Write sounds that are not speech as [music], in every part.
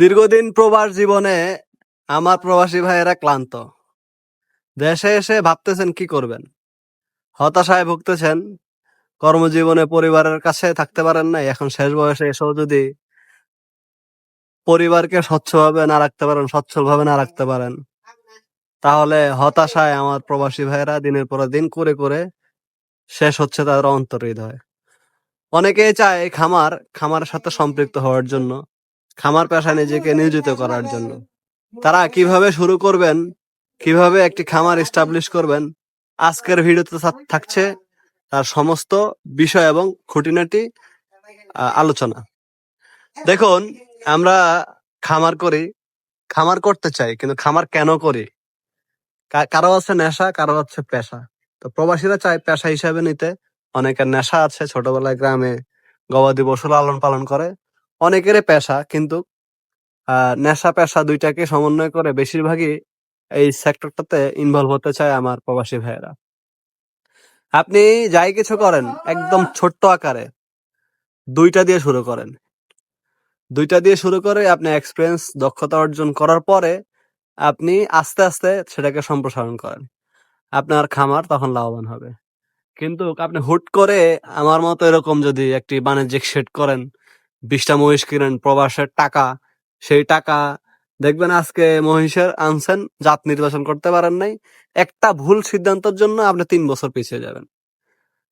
দীর্ঘদিন প্রবাস জীবনে আমার প্রবাসী ভাইয়েরা ক্লান্ত। দেশে এসে ভাবতেছেন কি করবেন? হতাশায় ভুগতেছেন, কর্মজীবনে পরিবারের কাছে থাকতে পারেন না এখন শেষ বয়সে এসেও যদি পরিবারকে স্বচ্ছভাবে না রাখতে পারেন, সচ্ছলভাবে না রাখতে পারেন, তাহলে হতাশায় আমার প্রবাসী ভাইয়েরা দিনের পর দিন করে করে শেষ হচ্ছে তাদের অন্তর্হৃদয় অনেকেই চায় খামার, খামারের সাথে সম্পৃক্ত হওয়ার জন্য। খামার পেশায় নিজেকে নিয়োজিত করার জন্য। তারা কীভাবে শুরু করবেন, কীভাবে একটি খামার এস্টাবলিশ করবেন, আজকের ভিডিওতে থাকছে তার সমস্ত বিষয় এবং খুঁটিনাটি আলোচনা। দেখুন, আমরা খামার করি, খামার করতে চাই, কিন্তু খামার কেন করি? কারও আছে নেশা, কারও হচ্ছে পেশা। তো প্রবাসীরা চায় পেশা হিসাবে নিতে। অনেকের নেশা আছে, ছোটবেলায় গ্রামে গবাদি পশু লালন পালন করে। অনেকেরই পেশা কিন্তু আহ, নেশা পেশা দুইটাকে সমন্বয় করে বেশিরভাগই এই সেক্টরটাতে ইনভলভ হতে চায় আমার প্রবাসী ভাইয়েরা। আপনি যাই কিছু করেন একদম ছোট্ট আকারে দুইটা দিয়ে শুরু করেন। দুইটা দিয়ে শুরু করে আপনি এক্সপিরিয়েন্স দক্ষতা অর্জন করার পরে আপনি আস্তে আস্তে সেটাকে সম্প্রসারণ করেন। আপনার খামার তখন লাভবান হবে। কিন্তু আপনি হুট করে আমার মতো এরকম যদি একটি বাণিজ্যিক সেট করেন বিশটা মহিষ কিনেন, প্রবাসের টাকা, সেই টাকা দেখবেন আজকে মহিষের আনছেন, জাত নির্বাচন করতে পারেন নাই, একটা ভুল সিদ্ধান্তের জন্য আপনি তিন বছর পিছিয়ে যাবেন।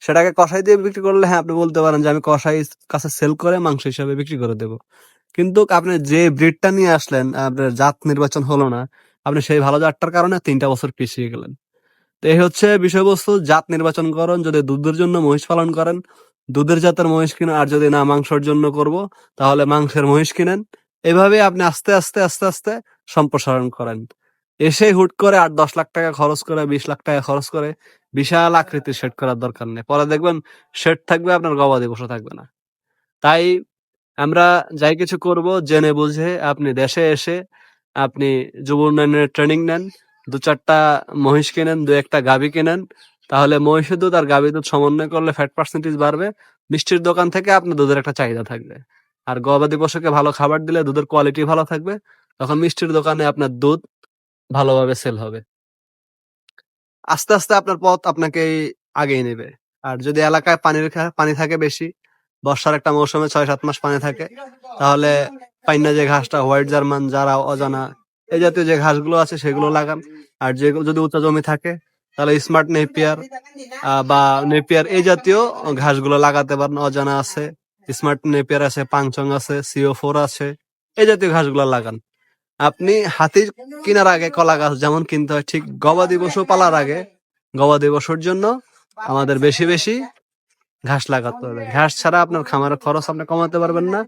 সেটাকে কষাই দিয়ে বিক্রি করলে হ্যাঁ আপনি বলতে পারেন যে আমি কষাই কাছে সেল করে মাংস হিসাবে বিক্রি করে দেব। কিন্তু আপনি যে ব্রিডটা নিয়ে আসলেন, আপনার জাত নির্বাচন হলো না, আপনি সেই ভালো জাতটার কারণে তিনটা বছর পিছিয়ে গেলেন। তো এই হচ্ছে বিষয়বস্তু, জাত নির্বাচন করেন, যদি দুধের জন্য মহিষ পালন করেন দুধের জাতের মহিষ কিনে আর যদি না মাংসের জন্য করব, তাহলে মাংসের মহিষ কিনেন। এভাবে আপনি আস্তে আস্তে আস্তে আস্তে সম্প্রসারণ করেন। এসে হুট করে আট দশ লাখ টাকা খরচ করে, বিশ লাখ টাকা খরচ করে বিশাল আকৃতির সেট করার দরকার নেই। পরে দেখবেন সেট থাকবে, আপনার গবাদি পশু থাকবে না। তাই আমরা যাই কিছু করব, জেনে বুঝে আপনি দেশে এসে আপনি যুব উন্নয়নের ট্রেনিং নেন, দু চারটা মহিষ কেনেন, দু একটা গাভী কেনেন তাহলে মহিষের দুধ আর গাভীর দুধ সমন্বয় করলে ফ্যাট পার্সেন্টেজ বাড়বে। মিষ্টির দোকান থেকে আপনার দুধের একটা চাহিদা থাকবে। আর গবাদি পশুকে ভালো খাবার দিলে দুধের কোয়ালিটি ভালো থাকবে। তখন মিষ্টির দোকানে আপনার দুধ ভালোভাবে সেল হবে। আস্তে আস্তে আপনার পথ আপনাকে আগেই নেবে। আর যদি এলাকায় পানির পানি থাকে বেশি, বর্ষার একটা মৌসুমে ছয় সাত মাস পানি থাকে, তাহলে পাইনা যে ঘাসটা, হোয়াইট জার্মান, যারা অজানা, এই জাতীয় যে ঘাসগুলো আছে সেগুলো লাগান। আর যেগুলো যদি উঁচা জমি থাকে তাহলে স্মার্ট নেপিয়ার বা নেপিয়ার এই জাতীয় ঘাসগুলো লাগাতে পারেন, অজানা আছে। স্মার্ট নেপিয়ার আছে, পাংচং আছে সিও ফোর আছে, এই জাতীয় ঘাসগুলো লাগান। আপনি হাতি কেনার আগে কলা গাছ যেমন কিনতে হয়, ঠিক গবাদি পশু পালার আগে, গবাদি পশুর জন্য আমাদের বেশি বেশি ঘাস লাগাতে হবে। ঘাস ছাড়া আপনার খামারের খরচ আপনি কমাতে পারবেন না।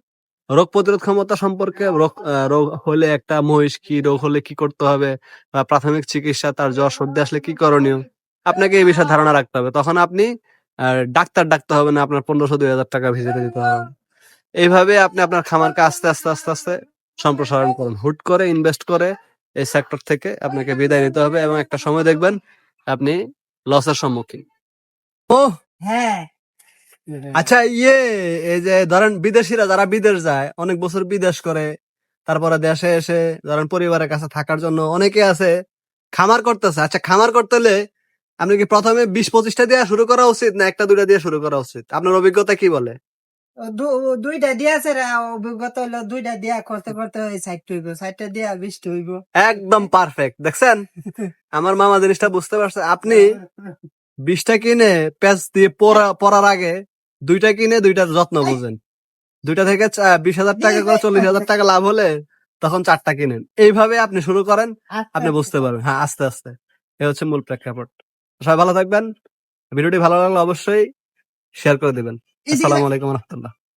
রোগ প্রতিরোধ ক্ষমতা সম্পর্কে রোগ রোগ হলে একটা মহিষ কি, রোগ হলে কি করতে হবে? বা প্রাথমিক চিকিৎসা, তার জ্বর সর্দি আসলে কি করণীয়? আপনাকে এই বিষয়ে ধারণা রাখতে হবে। তখন আপনি ডাক্তার ডাকতে হবে না, আপনার পনেরোশো, দুই হাজার টাকা ভিজিটে দিতে হবে। এইভাবে আপনি আপনার খামারকে আস্তে আস্তে আস্তে আস্তে সম্প্রসারণ করুন। হুট করে ইনভেস্ট করে এই সেক্টর থেকে আপনাকে বিদায় নিতে হবে এবং একটা সময় দেখবেন আপনি লসের সম্মুখীন। ও হ্যাঁ। আচ্ছা ইয়ে এই যে ধরেন বিদেশিরা যারা বিদেশ যায় অনেক বছর বিদেশ করে তারপরে দেশে এসে ধরেন পরিবারের কাছে থাকার জন্য অনেকে আছে খামার করতেছে। আচ্ছা খামার করতে হলে আপনি কি প্রথমে বিশ পঁচিশটা দিয়ে শুরু করা উচিত না একটা দুইটা দিয়ে শুরু করা উচিত? আপনার অভিজ্ঞতা কি বলে? দুইটা দিয়েছে রে। অভিজ্ঞতা হলো দুইটা দিয়া করতে করতে ওই সাইড হইব। সাইডটা দিয়া বৃষ্টি হইব। একদম পারফেক্ট দেখছেন? [laughs] আমার মামা জিনিসটা বুঝতে পারছে। আপনি বিশটা কিনে প্যাচ দিয়ে পরা পরার আগে দুইটা কিনে দুইটা যত্ন বুঝেন। দুইটা থেকে বিশ হাজার টাকা করে চল্লিশ হাজার টাকা লাভ হলে তখন চারটা কিনেন। এইভাবে আপনি শুরু করেন আপনি বুঝতে পারবেন। হ্যাঁ আস্তে আস্তে। এ হচ্ছে মূল প্রেক্ষাপট। সবাই ভালো থাকবেন। ভিডিওটি ভালো লাগলে অবশ্যই শেয়ার করে দিবেন। আসসালামু আলাইকুম রহমতুল্লাহ।